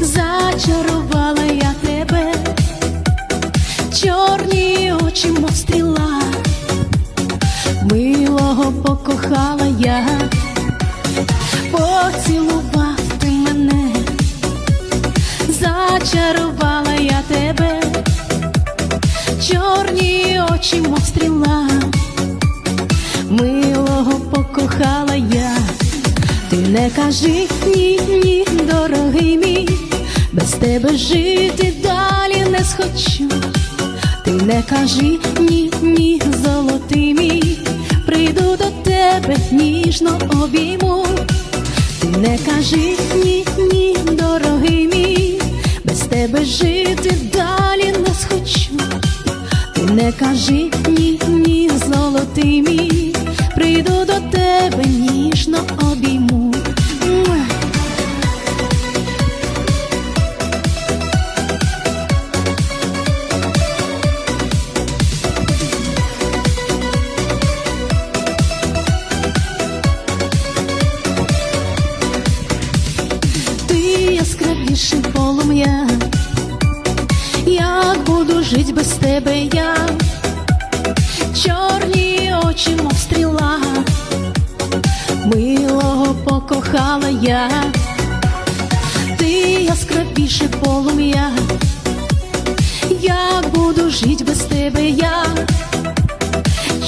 зачарувала я тебе, чорні очі, мов стріла, милого покохала я, поцілував ти мене, зачарувала я тебе, чорні очі, мов стріла, милого покохала я. Ти не кажи ні, ні, дорогий мій, без тебе жити далі не схочу. Ти не кажи ні, ні, золотий мій, прийду до тебе, ніжно обійму. Ти не кажи ні, ні, дорогий мій, без тебе жити далі не схочу. Ти не кажи ні, ні, золотий мій, яскравіше полум'я, як буду жить без тебе я, чорні очі, мов стріла, милого покохала я, ти яскравіше полум'я, як буду жить без тебе я,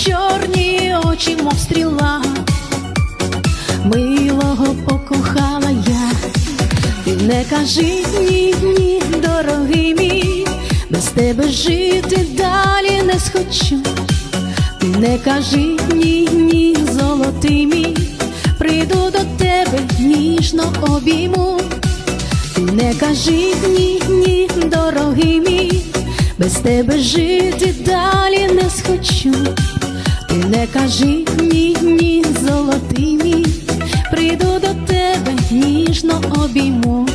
чорні очі, мов стріла, милого покохала. Ти не кажи ні, ні, дорогий мій, без тебе жити далі не схочу. Ти не кажи ні, ні, золотий мій, прийду до тебе, ніжно обійму. Ти не кажи ні, ні, дорогий мій, без тебе жити далі не схочу. Ти не кажи ні, ні, золотий мій, прийду до тебе, ніжно обійму.